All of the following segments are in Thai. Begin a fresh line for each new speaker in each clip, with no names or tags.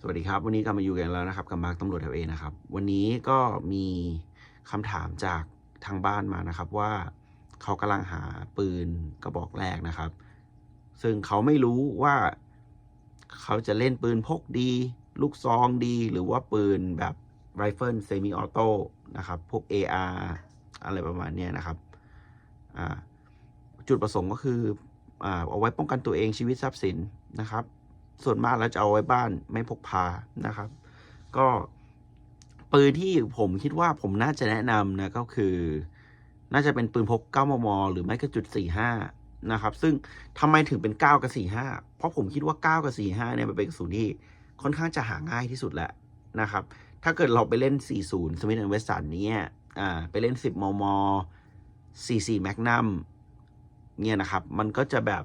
สวัสดีครับ วันนี้กลับมาอยู่กันแล้วนะครับกับมาร์กตำรวจแถวเอนะครับ วันนี้ก็มีคำถามจากทางบ้านมานะครับ ว่าเขากำลังหาปืนกระบอกแรกนะครับ ซึ่งเขาไม่รู้ว่า เขาจะเล่นปืนพกดี ลูกซองดี หรือว่าปืนแบบไรเฟิลเซมิออโต้นะครับพวก AR อะไรประมาณนี้นะครับจุดประสงค์ก็คืออเอาไว้ป้องกันตัวเองชีวิตทรัพย์สินนะครับ ส่วนมากแล้วจะเอาไว้บ้านไม่พกพานะครับ ก็ปืนที่ผมคิดว่าผมน่าจะแนะนำนะก็คือ น่าจะเป็นปืนพก 9 มม หรือไม่ก็จุด 45 นะครับ ซึ่งทำไมถึงเป็น 9 กับ 45 เพราะผมคิดว่า 9 กับ 45 เนี่ยมันเป็นกระสุนที่ค่อนข้างจะหาง่ายที่สุดแหละนะครับ ถ้าเกิดเราไปเล่น 40 Smith Wesson เนี่ยอ่าไปเล่น 10 มม 44 Magnum เนี่ยนะครับ มันก็จะแบบ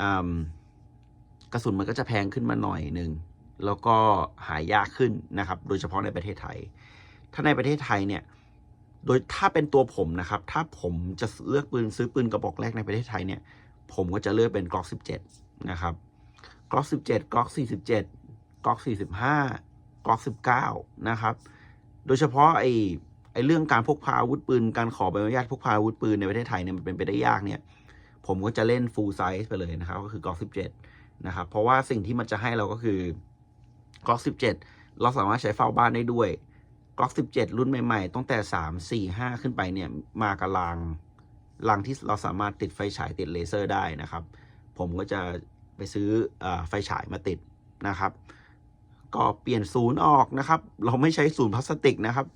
อืม กระสุนมันก็จะแพงขึ้นมาหน่อยหนึ่งแล้วก็หายากขึ้นนะครับ โดยเฉพาะในประเทศไทย ถ้าในประเทศไทยเนี่ย โดยถ้าเป็นตัวผมนะครับ ถ้าผมจะเลือกปืนซื้อปืนกระบอกแรกในประเทศไทยเนี่ย ผมก็จะเลือกเป็น Glock 17 นะครับ Glock 17 Glock 47 Glock 45 Glock 19 นะครับ โดยเฉพาะไอไอเรื่องการพกพาอาวุธปืน การขอใบอนุญาตพกพาอาวุธปืนในประเทศไทยเนี่ยมันเป็นไปได้ยากเนี่ย ผมก็จะเล่น full size ไปเลยนะครับ ก็คือ Glock 17 นะครับเพราะว่าสิ่งที่มันจะให้เราก็คือ Glock 17 เราสามารถใช้เฝ้าบ้านได้ด้วย Glock 17 รุ่นใหม่ๆตั้งแต่ 3 4 5 ขึ้นไปเนี่ยมากับรางรางที่เราสามารถติดไฟฉายติดเลเซอร์ได้นะครับ ผมก็จะไปซื้ออไฟฉายมาติดนะครับ ก็เปลี่ยนศูนย์ออกนะครับ เราไม่ใช้ศูนย์พลาสติกนะครับ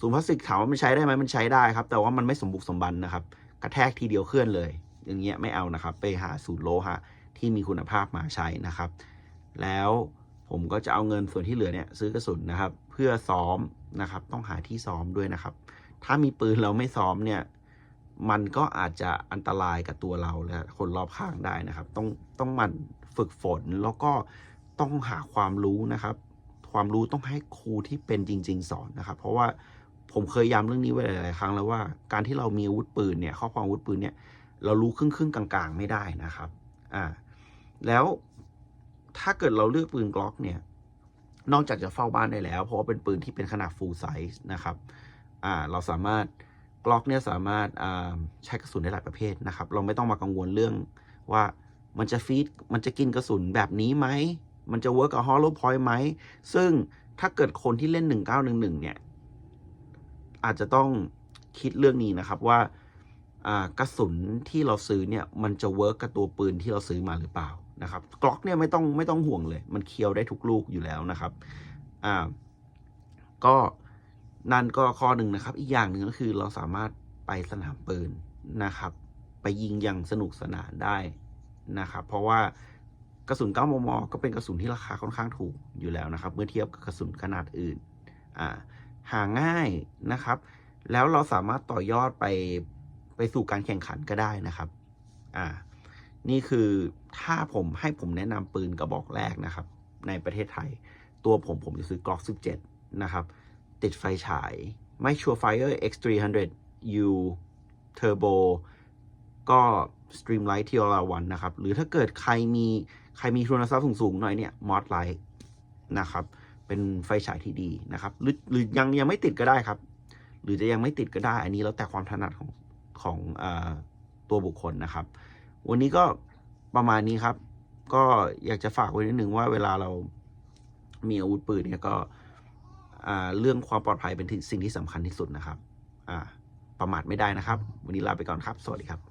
ศูนย์พลาสติกถามว่ามันใช้ได้ไหมมันใช้ได้ครับ แต่ว่ามันไม่สมบุกสมบันนะครับ กระแทกทีเดียวเคลื่อนเลย อย่างเงี้ยไม่เอานะครับ ไปหาศูนย์โลหะที่มีคุณภาพมาใช้นะครับ แล้วผมก็จะเอาเงินส่วนที่เหลือเนี่ยซื้อกระสุนนะครับ เพื่อซ้อมนะครับ ต้องหาที่ซ้อมด้วยนะครับ ถ้ามีปืนเราไม่ซ้อมเนี่ยมันก็อาจจะอันตรายกับตัวเราและคนรอบข้างได้นะครับ ต้องต้องมันฝึกฝนแล้วก็ต้องหาความรู้นะครับ ความรู้ต้องให้ครูที่เป็นจริง ๆ สอนนะครับ เพราะว่าผมเคยย้ำเรื่องนี้ไว้หลายๆครั้งแล้วว่าการที่เรามีอาวุธปืนเนี่ยครอบครองอาวุธปืนเนี่ย เรารู้ครึ่งครึ่งกลางๆ ไม่ได้นะครับ อ่า แล้วถ้าเกิดเราเลือกปืนกล็อกเนี่ย นอกจากจะเฝ้าบ้านได้แล้ว เพราะว่าเป็นปืนที่เป็นขนาด full size นะครับ อ่า เราสามารถกล็อกเนี่ยสามารถอ่าใช้กระสุนได้หลายประเภทนะครับ เราไม่ต้องมากังวลเรื่องว่ามันจะฟีด มันจะกินกระสุนแบบนี้ไหม มันจะเวิร์กกับ hollow point ไหม ซึ่งถ้าเกิดคนที่เล่น 1911 เนี่ย อาจจะต้องคิดเรื่องนี้นะครับว่า กระสุนที่เราซื้อเนี่ยมันจะเวิร์กกับตัวปืนที่เราซื้อมาหรือเปล่านะครับกล็อกเนี่ยไม่ต้องไม่ต้องห่วงเลย มันเคียวได้ทุกลูกอยู่แล้วนะครับอ่าก็นั่นก็ข้อหนึ่งนะครับ อีกอย่างหนึ่งก็คือเราสามารถไปสนามปืนนะครับ ไปยิงอย่างสนุกสนานได้นะครับ เพราะว่ากระสุน 9 มม ก็เป็นกระสุนที่ราคาค่อนข้างถูกอยู่แล้วนะครับ เมื่อเทียบกับกระสุนขนาดอื่น อ่า หาง่ายนะครับ แล้วเราสามารถต่อยอดไป ไปสู่การแข่งขันก็ได้นะครับ อ่า นี่คือถ้าผมให้ผมแนะนำปืนกระบอกแรกนะครับ ในประเทศไทย ตัวผมผมจะซื้อ Glock 17 นะครับ ติดไฟฉายไม่ Surefire X300 U Turbo ก็ Streamlight TLR1 นะครับ หรือถ้าเกิดใครมีใครมีทุนทรัพย์สูงๆหน่อยเนี่ย Mod Light นะครับ เป็นไฟฉายที่ดีนะครับ หรือหรือยังยังไม่ติดก็ได้ครับ หรือจะยังไม่ติดก็ได้ อันนี้แล้วแต่ความถนัดของ ของอตัวบุคคลนะครับ วันนี้ก็ประมาณนี้ครับ ก็อยากจะฝากไว้นิดนึงว่าเวลาเรามีอาวุธปืนเนี่ยก็เรื่องความปลอดภัยเป็นสิ่งที่สำคัญที่สุดนะครับประมาทไม่ได้นะครับ วันนี้ลาไปก่อนครับ สวัสดีครับ